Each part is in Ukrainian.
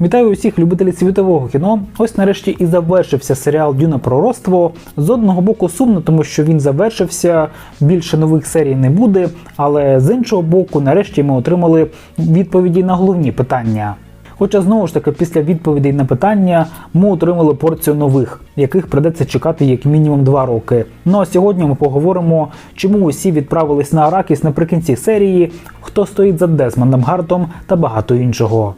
Вітаю усіх любителів світового кіно. Ось нарешті і завершився серіал Дюна Пророцтво. З одного боку сумно, тому що він завершився, більше нових серій не буде. Але з іншого боку, нарешті ми отримали відповіді на головні питання. Хоча знову ж таки, після відповідей на питання ми отримали порцію нових, яких придеться чекати як мінімум два роки. Ну а сьогодні ми поговоримо, чому усі відправились на Аракіс наприкінці серії, хто стоїть за Дезмондом Гартом та багато іншого.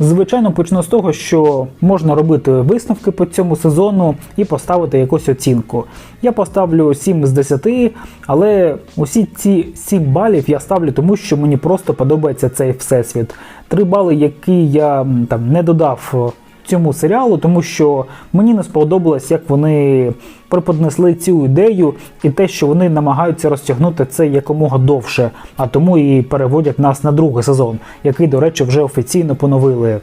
Звичайно, почну з того, що можна робити висновки по цьому сезону і поставити якусь оцінку. Я поставлю 7 з 10, але усі ці 7 балів я ставлю тому, що мені просто подобається цей всесвіт. Три бали, які я там не додав цьому серіалу, тому що мені не сподобалось, як вони преподнесли цю ідею і те, що вони намагаються розтягнути це якомога довше, а тому і переводять нас на другий сезон, який, до речі, вже офіційно поновили.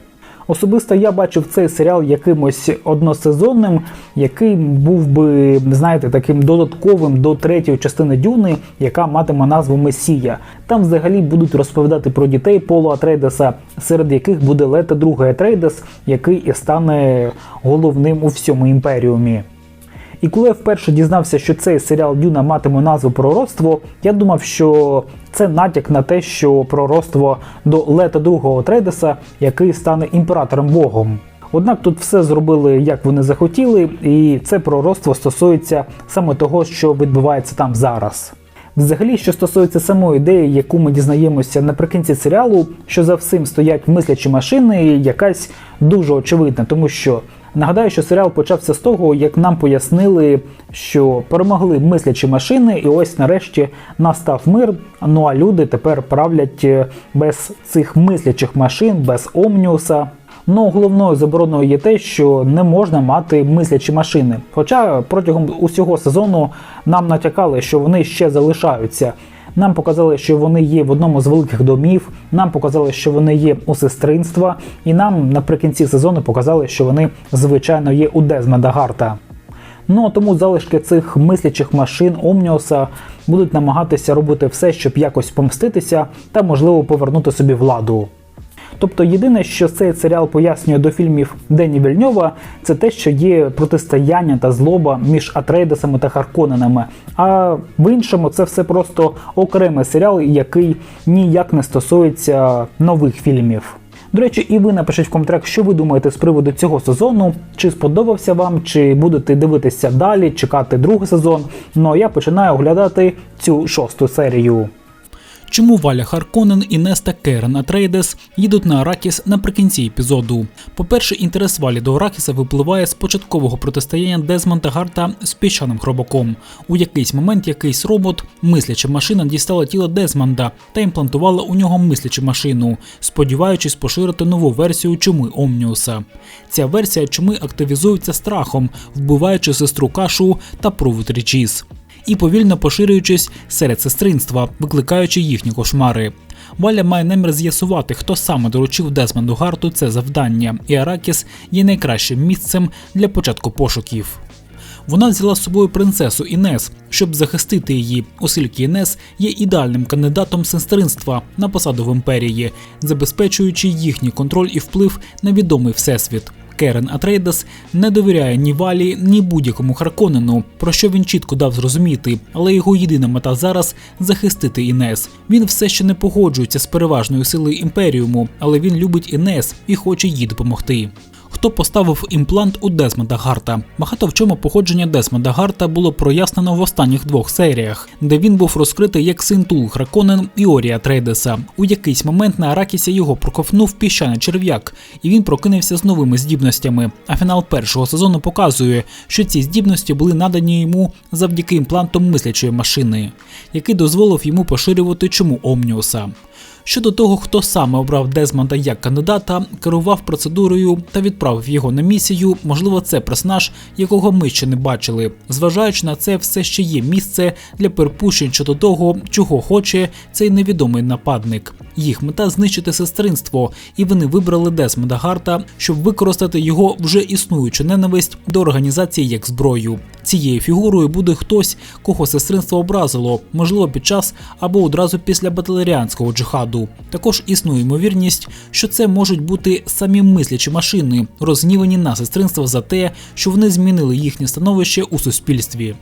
Особисто я бачив цей серіал якимось односезонним, який був би, знаєте, таким додатковим до третьої частини Дюни, яка матиме назву Месія. Там взагалі будуть розповідати про дітей Поло Атрейдеса, серед яких буде Лета другий Атрейдес, який і стане головним у всьому імперіумі. І коли я вперше дізнався, що цей серіал Дюна матиме назву Пророцтво, я думав, що це натяк на те, що пророцтво до Лета другого Трейдеса, який стане імператором Богом. Однак тут все зробили як вони захотіли, і це пророцтво стосується саме того, що відбувається там зараз. Взагалі, що стосується самої ідеї, яку ми дізнаємося наприкінці серіалу, що за всім стоять мислячі машини, якась дуже очевидна, тому що нагадаю, що серіал почався з того, як нам пояснили, що перемогли мислячі машини, і ось нарешті настав мир. Ну а люди тепер правлять е, без цих мислячих машин, без Омніуса. Ну, головною забороною є те, що не можна мати мислячі машини. Хоча протягом усього сезону нам натякали, що вони ще залишаються. Нам показали, що вони є в одному з великих домів. Нам показали, що вони є у сестринства, і нам наприкінці сезону показали, що вони звичайно є у Дезмонда Гарта. Ну тому залишки цих мислячих машин Омніуса будуть намагатися робити все, щоб якось помститися та можливо повернути собі владу. Тобто єдине, що цей серіал пояснює до фільмів Дені Вільньова, це те, що є протистояння та злоба між Атрейдесами та Харконенами. А в іншому це все просто окремий серіал, який ніяк не стосується нових фільмів. До речі, і ви напишіть в коментарях, що ви думаєте з приводу цього сезону, чи сподобався вам, чи будете дивитися далі, чекати другий сезон. Ну а я починаю оглядати цю шосту серію. Чому Валя Харконен і Неста Керен Атрейдес їдуть на Аракіс наприкінці епізоду? По-перше, інтерес Валі до Аракіса випливає з початкового протистояння Дезмонда Гарта з піщаним хробаком. У якийсь момент якийсь робот, мисляча машина, дістала тіло Дезмонда та імплантувала у нього мислячу машину, сподіваючись поширити нову версію чуми Омніуса. Ця версія чуми активізується страхом, вбиваючи сестру кашу та провід річіз і повільно поширюючись серед сестринства, викликаючи їхні кошмари. Валя має намір з'ясувати, хто саме доручив Дезмонду Гарту це завдання, і Аракіс є найкращим місцем для початку пошуків. Вона взяла з собою принцесу Інес, щоб захистити її, оскільки Інес є ідеальним кандидатом сестринства на посаду в імперії, забезпечуючи їхній контроль і вплив на відомий всесвіт. Керен Атрейдас не довіряє ні Валі, ні будь-якому Харконену, про що він чітко дав зрозуміти, але його єдина мета зараз захистити Інес. Він все ще не погоджується з переважною силою імперіуму, але він любить Інес і хоче їй допомогти. Хто поставив імплант у Десмонда Гарта? Багато в чому походження Десмонда Гарта було прояснено в останніх двох серіях, де він був розкритий як син Тул Храконен і Орія Трейдеса. У якийсь момент на Аракісі його проковнув піщаний черв'як, і він прокинувся з новими здібностями. А фінал першого сезону показує, що ці здібності були надані йому завдяки імплантам мислячої машини, який дозволив йому поширювати чому Омніуса. Щодо того, хто саме обрав Дезмонда як кандидата, керував процедурою та відправив його на місію, можливо, це персонаж, якого ми ще не бачили. Зважаючи на це, все ще є місце для припущень щодо того, чого хоче цей невідомий нападник. Їх мета знищити сестринство, і вони вибрали Дезмонда Гарта, щоб використати його вже існуючу ненависть до організації як зброю. Цією фігурою буде хтось, кого сестринство образило, можливо, під час або одразу після баталеріанського джихаду. Також існує ймовірність, що це можуть бути самі мислячі машини, розгнівані на сестринство за те, що вони змінили їхнє становище у суспільстві.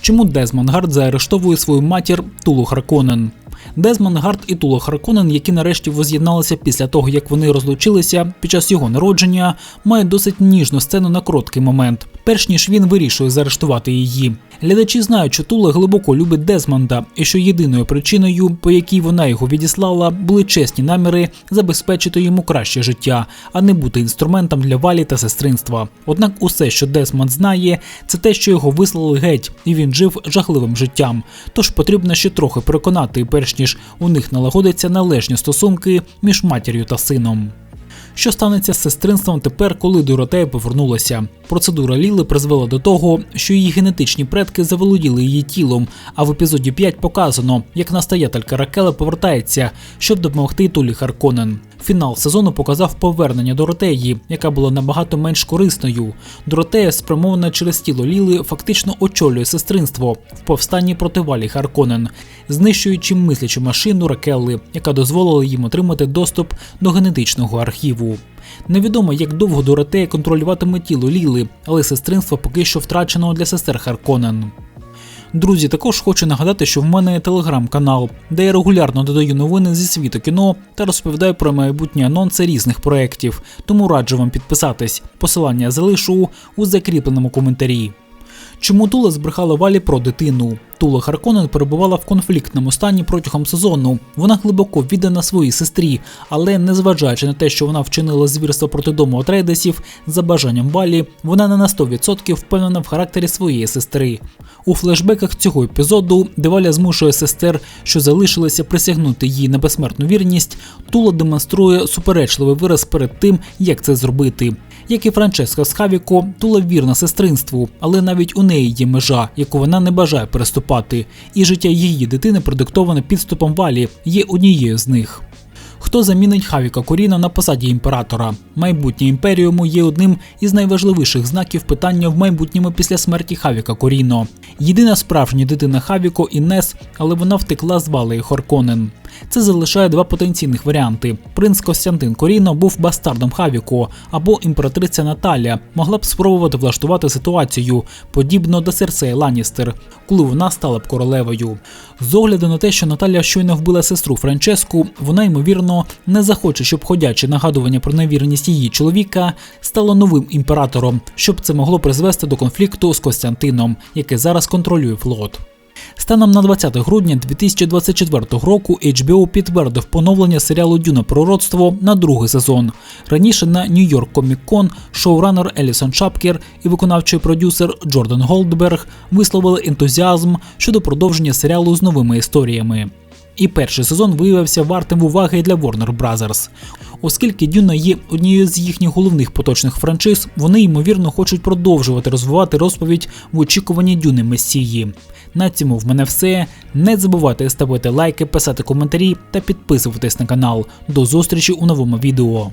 Чому Дезмон Гард заарештовує свою матір Тулу Харконен? Дезмон Гард і Тула Харконен, які нарешті воз'єдналися після того, як вони розлучилися під час його народження, мають досить ніжну сцену на короткий момент, перш ніж він вирішує заарештувати її. Глядачі знають, що Тула глибоко любить Дезмонда, і що єдиною причиною, по якій вона його відіслала, були чесні наміри забезпечити йому краще життя, а не бути інструментом для валі та сестринства. Однак усе, що Дезмонд знає, це те, що його вислали геть, і він жив жахливим життям. Тож потрібно ще трохи переконати, перш ніж у них налагодяться належні стосунки між матір'ю та сином. Що станеться з сестринством тепер, коли Доротея повернулася? Процедура Ліли призвела до того, що її генетичні предки заволоділи її тілом. А в епізоді 5 показано, як настоятелька Ракела повертається, щоб допомогти Тулі Харконен. Фінал сезону показав повернення Доротеї, яка була набагато менш корисною. Доротея, спрямована через тіло Ліли, фактично очолює сестринство в повстанні проти Валі Харконен, знищуючи мислячу машину Ракелли, яка дозволила їм отримати доступ до генетичного архіву. Невідомо, як довго Доротея контролюватиме тіло Ліли, але сестринство поки що втрачено для сестер Харконен. Друзі, також хочу нагадати, що в мене є телеграм-канал, де я регулярно додаю новини зі світу кіно та розповідаю про майбутні анонси різних проєктів, тому раджу вам підписатись. Посилання залишу у закріпленому коментарі. Чому Тула збрехала Валі про дитину? Тула Харконен перебувала в конфліктному стані протягом сезону. Вона глибоко віддана своїй сестрі, але незважаючи на те, що вона вчинила звірство проти дому Атрейдесів, за бажанням Валі, вона не на 100% впевнена в характері своєї сестри. У флешбеках цього епізоду, де Валя змушує сестер, що залишилися присягнути їй на безсмертну вірність, Тула демонструє суперечливий вираз перед тим, як це зробити. Як і Франческа з Хавіко, Тула вірна сестринству, але навіть у неї є межа, яку вона не бажає переступати, і життя її дитини продиктоване підступом валі, є однією з них. Хто замінить Хавіка Коріна на посаді імператора? Майбутнє імперіуму є одним із найважливіших знаків питання в майбутньому після смерті Хавіка Коріно. Єдина справжня дитина Хавіко Інес, але вона втекла з Валеї Хорконен. Це залишає два потенційних варіанти: принц Костянтин Коріно був бастардом Хавіко, або імператриця Наталія могла б спробувати влаштувати ситуацію, подібно до Серсеї Ланністер, коли вона стала б королевою. З огляду на те, що Наталія щойно вбила сестру Франческу, вона ймовірно не захоче, щоб ходяче нагадування про невірність її чоловіка стало новим імператором, щоб це могло призвести до конфлікту з Костянтином, який зараз контролює флот. Станом на 20 грудня 2024 року HBO підтвердив поновлення серіалу Дюна Пророцтво на другий сезон. Раніше на Нью-Йорк Комік Кон шоуранер Елісон Шапкер і виконавчий продюсер Джордан Голдберг висловили ентузіазм щодо продовження серіалу з новими історіями. І перший сезон виявився вартим уваги для Warner Bros. Оскільки Дюна є однією з їхніх головних поточних франшиз, вони ймовірно хочуть продовжувати розвивати розповідь в очікуванні Дюни Месії. На цьому в мене все. Не забувайте ставити лайки, писати коментарі та підписуватись на канал. До зустрічі у новому відео.